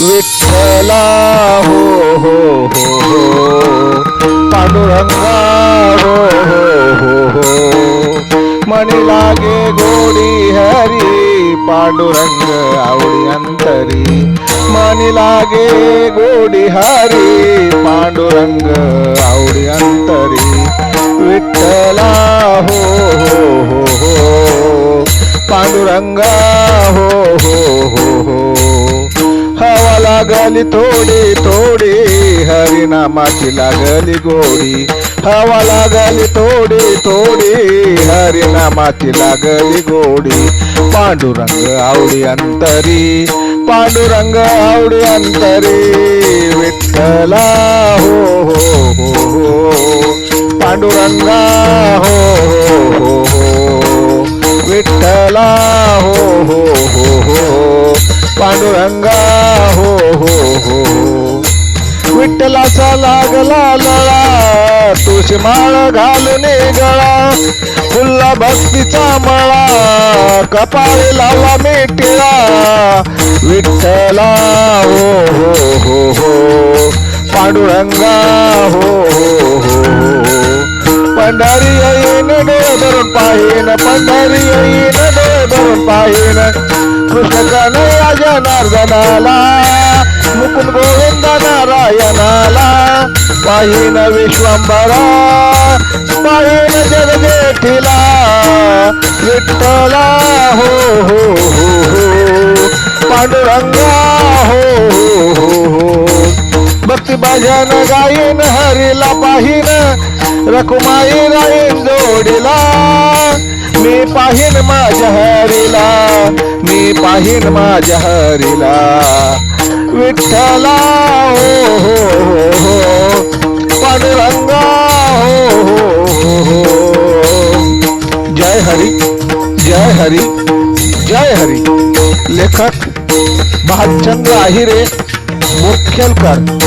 विठ्ठला हो हो हो हो. पांडुरंगा हो हो हो हो. मणी लागे गोडी हरी पांडुरंग आवडी अंतरी. मणी लागे गोडी हरी पांडुरंग आवडी अंतरी. विठ्ठला हो हो हो हो. पांडुरंगा हो हो हो लागली थोडी थोडी. हरिनामाची लागली गोडी. हवा लागली थोडी थोडी. हरिनामाची लागली गोडी. पांडुरंग आवडी अंतरी. पांडुरंग आवडी अंतरी. विठ्ठला हो हो हो हो. पांडुरंगा हो हो हो हो. विठ्ठला हो हो हो हो. पांडुरंगा विठ्ठलाचा लागला लळा तुळशी माळ घालून गळा फुल्ला भक्तीचा मळा कपाळी लावला मेटिळा विठ्ठला हो हो हो हो पांडुरंगा हो हो हो. पंढारी पंढरी येईन डोळे धरून पाहिन पंढरी येईन डोळे धरून पाहिन. कृष्ण कन्हैया जनार्दनाला मुकुंद गोविंद नारायण पाहिन विश्वंभरा पाहिन जगदेठीला विठ्ठला हो हो हो हो पांडुरंगा हो हो हो हो. भक्ती भजन गाईन हरीला पाहिन रखुमाई राहीन जोडीला मी पाहिन माझ्या हरीला मी पाहिन माझ्या हरीला. विठ्ठला हो हो हरी। जय हरी। लेखक भालचंद्र आहिरे मुख्यलकर।